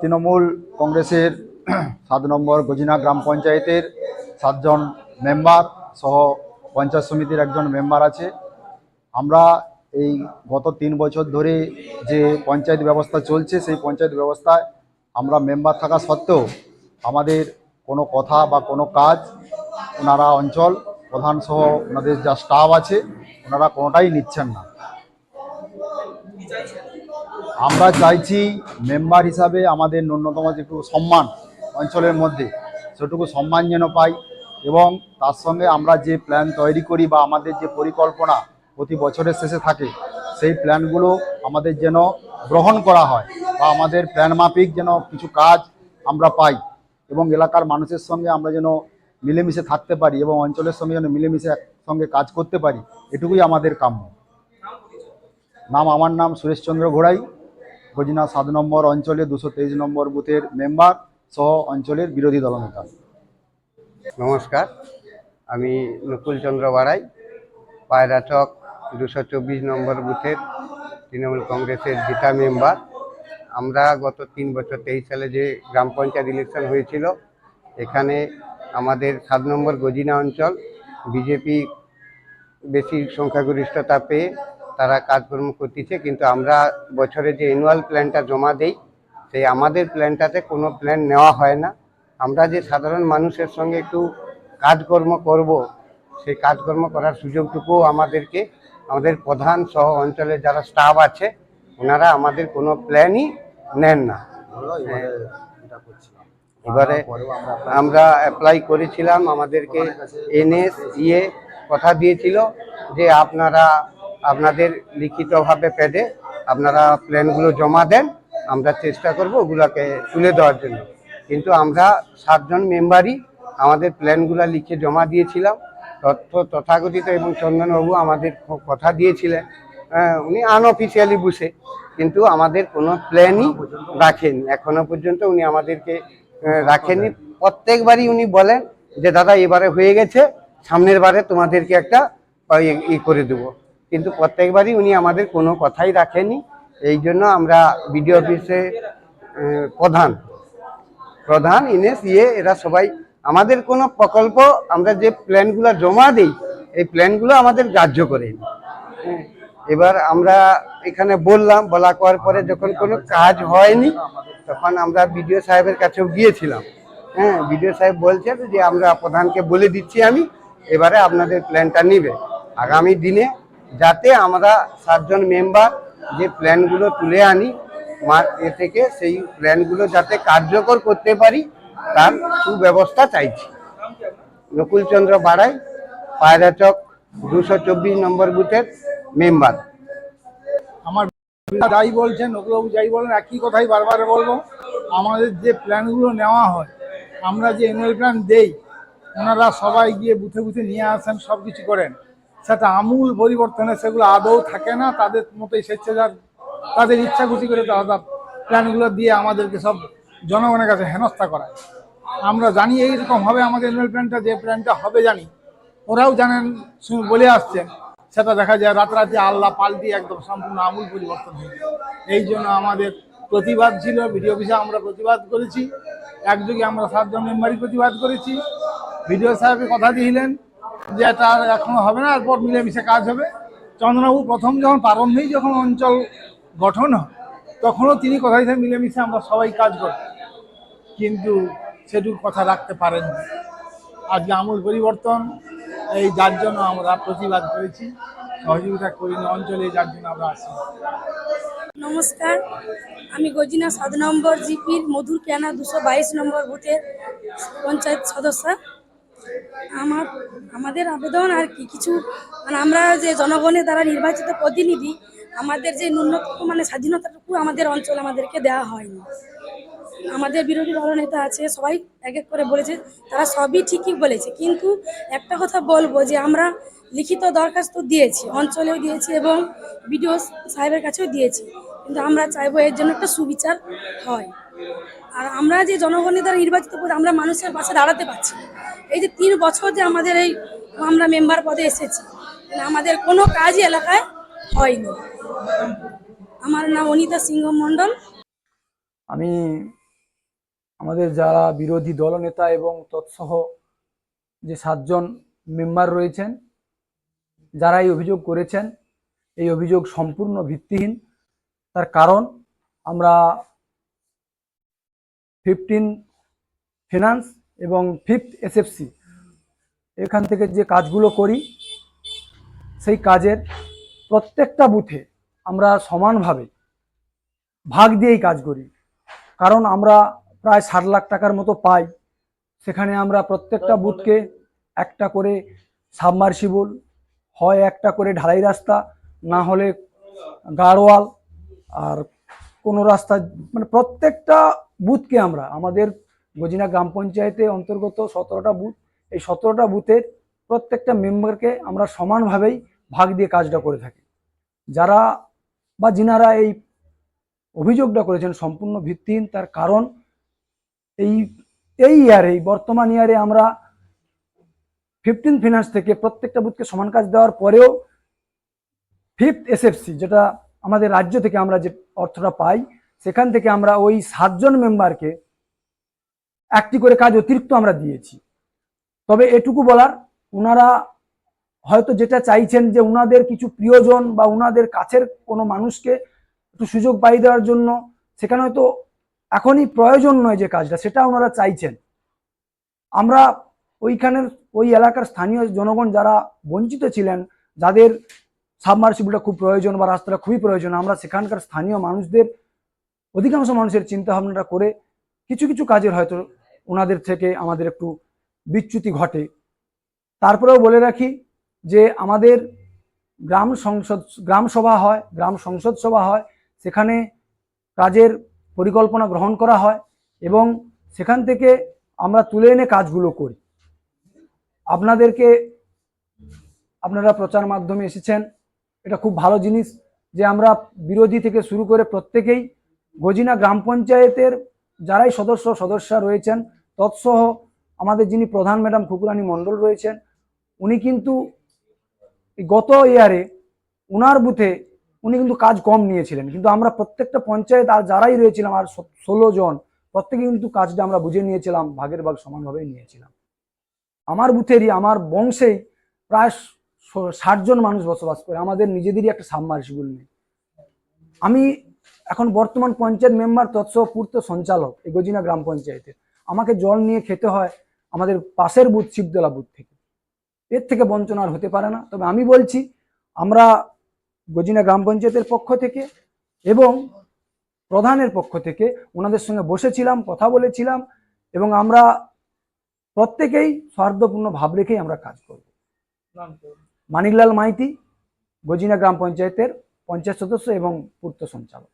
তৃণমূল কংগ্রেসের সাত নম্বর গজিনা গ্রাম পঞ্চায়েতের সাতজন মেম্বার সহ পঞ্চায়েত সমিতির একজন মেম্বার আছে। আমরা এই গত তিন বছর ধরে যে পঞ্চায়েত ব্যবস্থা চলছে, সেই পঞ্চায়েত ব্যবস্থায় আমরা মেম্বার থাকা সত্ত্বেও আমাদের কোনো কথা বা কোনো কাজ ওনারা অঞ্চল প্রধান সহ ওনাদের যা স্টাফ আছে, ওনারা কোনোটাই নিচ্ছেন না। আমরা চাইছি মেম্বার হিসাবে আমাদের ন্যূনতম যেটুকু সম্মান অঞ্চলের মধ্যে, সেটুকু সম্মান যেন পাই এবং তার সঙ্গে আমরা যে প্ল্যান তৈরি করি বা আমাদের যে পরিকল্পনা প্রতি বছরের শেষে থাকে, সেই প্ল্যানগুলো আমাদের যেন গ্রহণ করা হয় বা আমাদের প্ল্যান মাফিক যেন কিছু কাজ আমরা পাই এবং এলাকার মানুষের সঙ্গে আমরা যেন মিলেমিশে থাকতে পারি এবং অঞ্চলের সঙ্গে যেন মিলেমিশে সঙ্গে কাজ করতে পারি, এটুকুই আমাদের কাম্য। নাম, আমার নাম সুরেশচন্দ্র ঘোড়াই। গজিনা সাত নম্বর অঞ্চলে, দুশো তেইশ নম্বর বুথের মেম্বার সহ অঞ্চলের বিরোধী দলনেতা নমস্কার, আমি নকুলচন্দ্র বাড়াই পায়রাচক দুশো চব্বিশ নম্বর বুথের তৃণমূল কংগ্রেসের জিতা মেম্বার। আমরা গত তিন বছর, তেইশ সালে যে গ্রাম পঞ্চায়েত ইলেকশন হয়েছিল, এখানে আমাদের সাত নম্বর গজিনা অঞ্চল, বিজেপি বেশি সংখ্যাগরিষ্ঠতা পেয়ে তারা কাজকর্ম করতেছে কিন্তু আমরা বছরে যে অ্যানুয়াল প্ল্যানটা জমা দেই সেই আমাদের প্ল্যানটাতে কোনো প্ল্যান নেওয়া হয় না। আমরা যে সাধারণ মানুষের সঙ্গে একটু কাজকর্ম করব সেই কাজকর্ম করার সুযোগটুকুও আমাদেরকে আমাদের প্রধান সহ অঞ্চলের যারা স্টাফ আছে ওনারা আমাদের কোনো প্ল্যানই নেন না। এবারে আমরা অ্যাপ্লাই করেছিলাম আমাদেরকে এনএস ইয়ে কথা দিয়েছিল যে আপনারা আপনাদের লিখিতভাবে পেডে আপনারা প্ল্যানগুলো জমা দেন আমরা চেষ্টা করব ওগুলোকে তুলে দেওয়ার জন্য। কিন্তু আমরা সাতজন মেম্বারই আমাদের প্ল্যানগুলো লিখে জমা দিয়েছিলাম। তথ্য তথাকথিত এবং চন্দনবাবু আমাদের কথা দিয়েছিলেন। আহ, উনি আনঅফিসিয়ালি বসে কিন্তু আমাদের কোনো প্ল্যানই রাখেন এখনও পর্যন্ত উনি আমাদেরকে রাখেননি। প্রত্যেকবারই উনি বলেন যে দাদা এবারে হয়ে গেছে সামনের বারে তোমাদেরকে একটা ই করে দেবো। কিন্তু প্রত্যেকবারই উনি আমাদের কোনো কথাই রাখেননি। এই জন্য আমরা বিডিও অফিসে প্রধান প্রধান ইনেস ইয়ে এরা সবাই, আমাদের কোনো প্রকল্প, আমরা যে প্ল্যানগুলো জমা দিই, এই প্ল্যানগুলো আমাদের গ্রাহ্য করে এবার আমরা এখানে বললাম, বলা করার পরে যখন কোনো কাজ হয়নি, তখন আমরা বিডিও সাহেবের কাছেও গিয়েছিলাম। হ্যাঁ বিডিও সাহেব বলছেন যে আমরা প্রধানকে বলে দিচ্ছি আমি, এবারে আপনাদের প্ল্যানটা নিবে। আগামী দিনে যাতে আমরা সাতজন মেম্বার যে প্ল্যানগুলো তুলে আনি এ থেকে সেই প্ল্যানগুলো যাতে কার্যকর করতে পারি, তার সুব্যবস্থা চাইছি। নকুলচন্দ্র বাড়াই, পায়রাচক, দুশো চব্বিশ নম্বর বুথের মেম্বার আমার যাই বলছেন, নকুলবাবু যাই বলেন, একই কথাই বারবার বলব। আমাদের যে প্ল্যানগুলো নেওয়া হয়, আমরা যে অ্যানুয়াল প্ল্যান দেই, ওনারা সবাই গিয়ে বুথে বুথে নিয়ে আসেন সব কিছু করেন। সেটা আমূল পরিবর্তনে সেগুলো আদৌ থাকে না, তাদের মতোই স্বেচ্ছাচার, তাদের ইচ্ছা খুশি করে তারা প্ল্যানগুলো দিয়ে আমাদেরকে সব জনগণের কাছে হেনস্থা করায়। আমরা জানি এইরকম হবে, আমাদের অ্যানুয়াল প্ল্যানটা, যে প্ল্যানটা হবে জানি। ওরাও জানেন বলে আসছেন, সেটা দেখা যায় রাতারাতি আল্লাহ পাল্টি একদম সম্পূর্ণ আমূল পরিবর্তন হয়ে এই জন্য আমাদের প্রতিবাদ ছিল, ভিডিও অফিসে আমরা প্রতিবাদ করেছি, একযোগে আমরা সাতজন মেম্বারই প্রতিবাদ করেছি। ভিডিও সাহেবের কথা দিলেন যে এটা আর এখনও হবে না, এরপর মিলেমিশে কাজ হবে। চন্দ্রবাবু প্রথম যখন প্রারম্ভেই যখন অঞ্চল গঠন হয়, তখনও তিনি কথা দিয়েছেন মিলেমিশে আমরা সবাই কাজ করব কিন্তু সেটুকু কথা রাখতে পারেননি। আজকে আমূল পরিবর্তন, এই যার জন্য আমরা প্রতিবাদ করেছি। সহযোগিতা করিনি অঞ্চলে যার জন্য আমরা আসি নমস্কার, আমি গজিনা সাত নম্বর জিপির মধুর কেনা দুশো বাইশ নম্বর বুথের পঞ্চায়েত সদস্য। আমার, আমাদের আবেদন আর কি, কিছু মানে আমরা যে জনগণের দ্বারা নির্বাচিত প্রতিনিধি, আমাদের যে ন্যূনতম মানে স্বাধীনতাটুকু আমাদের অঞ্চল আমাদেরকে দেওয়া হয়নি। আমাদের বিরোধী দলনেতা আছে, সবাই এক এক করে বলেছে, তারা সবই ঠিকই বলেছে। কিন্তু একটা কথা বলব যে আমরা লিখিত দরখাস্ত দিয়েছি, অঞ্চলেও দিয়েছি এবং বিডিও সাহেবের কাছেও দিয়েছি। কিন্তু আমরা চাইব এর জন্য একটা সুবিচার হয়। আর আমরা যে জনগণের দ্বারা নির্বাচিত করে আমরা মানুষের পাশে দাঁড়াতে পারছি। এই যে তিন বছর যে আমাদের এই আমরা মেম্বার পদে এসেছি আমাদের কোনো কাজই এলাকায় হয়নি। আমার নাম অনিতা সিংহ মণ্ডল। আমি আমাদের যারা বিরোধী দলনেতা এবং তৎসহ যে সাতজন মেম্বার রয়েছেন, যারা এই অভিযোগ করেছেন, এই অভিযোগ সম্পূর্ণ ভিত্তিহীন। তার কারণ আমরা ফিফটিন ফিনান্স এবং ফিফথ এসএফসি এখান থেকে যে কাজগুলো করি সেই কাজের প্রত্যেকটা বুথে আমরা সমানভাবে ভাগ দিয়েই কাজ করি। কারণ আমরা প্রায় ষাট লাখ টাকার মতো পাই। সেখানে আমরা প্রত্যেকটা বুথকে একটা করে সাবমার্সিবল হয় একটা করে ঢালাই রাস্তা না হলে গাড়োয়াল আর কোনো রাস্তা মানে প্রত্যেকটা বুথকে আমরা আমাদের গজিনা গ্রাম পঞ্চায়েতে অন্তর্গত সতেরোটা বুথ। এই সতেরোটা বুথের প্রত্যেকটা মেম্বারকে আমরা সমানভাবেই ভাগ দিয়ে কাজটা করে থাকি। যারা বা যিনারা এই অভিযোগটা করেছেন সম্পূর্ণ ভিত্তিহীন, তার কারণ এই এই ইয়ারে বর্তমান ইয়ারে আমরা ফিফটিন ফিনান্স থেকে প্রত্যেকটা বুথকে সমান কাজ দেওয়ার পরেও ফিফথ এসএফসি, যেটা আমাদের রাজ্য থেকে আমরা যে অর্থটা পাই, সেখান থেকে আমরা ওই সাতজন মেম্বারকে একটি করে কাজ অতিরিক্ত আমরা দিয়েছি। তবে এটুকু বলার ওনারা হয়তো যেটা চাইছেন যে উনাদের কিছু প্রিয়জন বা উনাদের কাছের কোনো মানুষকে একটু সুযোগ পাই দেওয়ার জন্য, সেখানে হয়তো এখনই প্রয়োজন নয় যে কাজটা, সেটা ওনারা চাইছেন। আমরা ওইখানের, ওই এলাকার স্থানীয় জনগণ যারা বঞ্চিত ছিলেন, যাদের সাবমার্সিবলটা খুব প্রয়োজন বা রাস্তাটা খুবই প্রয়োজন, আমরা সেখানকার স্থানীয় মানুষদের, অধিকাংশ মানুষের চিন্তা ভাবনাটা করে কিছু কিছু কাজের হয়তো ওনাদের থেকে আমাদের একটু বিচ্যুতি ঘটে। তারপরেও বলে রাখি যে আমাদের গ্রাম সংসদ, গ্রাম সভা হয়, গ্রাম সংসদ সভা হয়, সেখানে কাজের পরিকল্পনা গ্রহণ করা হয় এবং সেখান থেকে আমরা তুলে এনে কাজগুলো করি। আপনাদেরকে, আপনারা প্রচার মাধ্যমে এসেছেন, এটা খুব ভালো জিনিস যে আমরা বিরোধী থেকে শুরু করে প্রত্যেকেই গজিনা গ্রাম পঞ্চায়েতের যারাই সদস্য, সদস্যা রয়েছেন তৎসহ আমাদের যিনি প্রধান ম্যাডাম খুকুরানী মণ্ডল রয়েছেন, উনি কিন্তু গত ইয়ারে উনার বুথে উনি কিন্তু কাজ কম নিয়েছিলেন। কিন্তু আমরা প্রত্যেকটা পঞ্চায়েত আর যারাই রয়েছিলাম আর ষোলো জন, প্রত্যেকে কিন্তু কাজটা আমরা বুঝে নিয়েছিলাম, ভাগের ভাগ সমানভাবেই নিয়েছিলাম। আমার বুথেরই আমার বংশেই প্রায় ষাট জন মানুষ বসবাস করে, আমাদের নিজেদেরই একটা সাবমার্সিবল নেই। আমি এখন বর্তমান পঞ্চায়েত মেম্বার তৎসহ পূর্ত সঞ্চালক এই গজিনা গ্রাম পঞ্চায়েতের। আমাকে জল নিয়ে খেতে হয় আমাদের পাশের বুথ শিবদলা বুথ থেকে। এর থেকে বঞ্চনা আর হতে পারে না। তবে আমি বলছি, আমরা গজিনা গ্রাম পঞ্চায়েতের পক্ষ থেকে এবং প্রধানের পক্ষ থেকে ওনাদের সঙ্গে বসেছিলাম, কথা বলেছিলাম এবং আমরা প্রত্যেকেই স্বার্থপূর্ণ ভাব রেখেই আমরা কাজ করব। মানিকলাল মাইতি, গজিনা গ্রাম পঞ্চায়েতের পঞ্চায়েত সদস্য এবং পূর্ত সঞ্চালক।